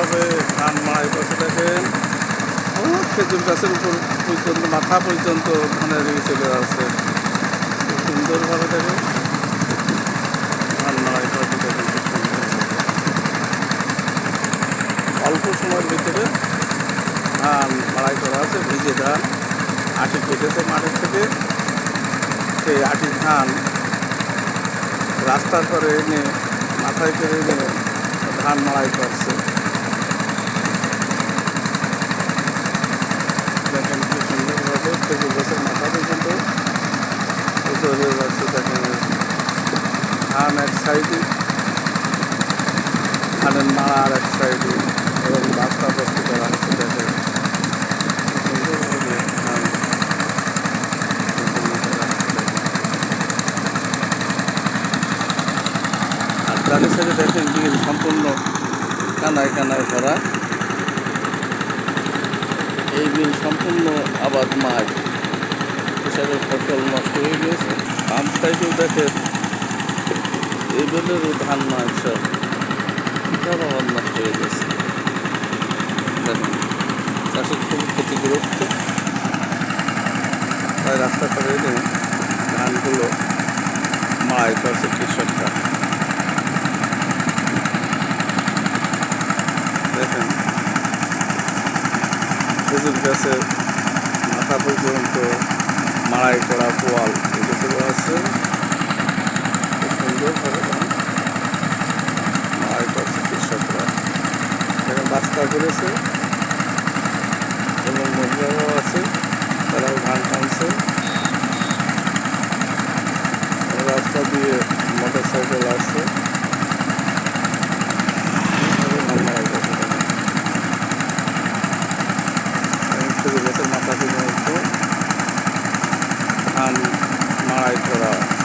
সুন্দরভাবে ধান মাড়াই দেখেন ও খেজুর গাছের উপর পর্যন্ত, মাথা পর্যন্ত ধানের দিকে চলে আসছে। সুন্দরভাবে দেখেন ধান মাড়াই করছে দেখেন অল্প সময়ের ভিতরে ধান মাড়াই করা আছে, ভিজে ধান। আটি কেটেছে মাঠের থেকে। সেই আটি ধান রাস্তার পরে এনে, মাথায় করে এনে ধান মাড়াই করছে দেখেন কি সুন্দরভাবে খেজুর গাছের মাথা পর্যন্ত হয়ে যাচ্ছে দেখেন ধান এক সাইডে ধানের মাড়া আর এক সাইডে এবং রাস্তা বস্তি করা দেখেন। আর সাইডে দেখেন বিল সম্পূর্ণ কানায় কানায় ভরা। এই বিল সম্পূর্ণ আবাদ মাঠ। কৃষকের ফসল নষ্ট হয়ে গেছে আম সাইডেও দেখেন এই বেলেরও ধান মাঠ সব সব আবাদ নষ্ট হয়ে গেছে। দেখেন, চাষের খুব ক্ষতিগ্রস্ত। তাই রাস্তা করে এনে ধানগুলো মাড়াই করছে কৃষকরা। দেখেন, খেজুর গাছের মাথা পর্যন্ত মাড়াই করা পোয়াল, এগুলো আছে। সুন্দরভাবে মাড়াই করছে এবং মহিলারাও আছে। তারাও ধান টানছে। রাস্তা দিয়ে মোটর সাইকেল আসছে মাথা পর্যন্ত ধান মাড়াই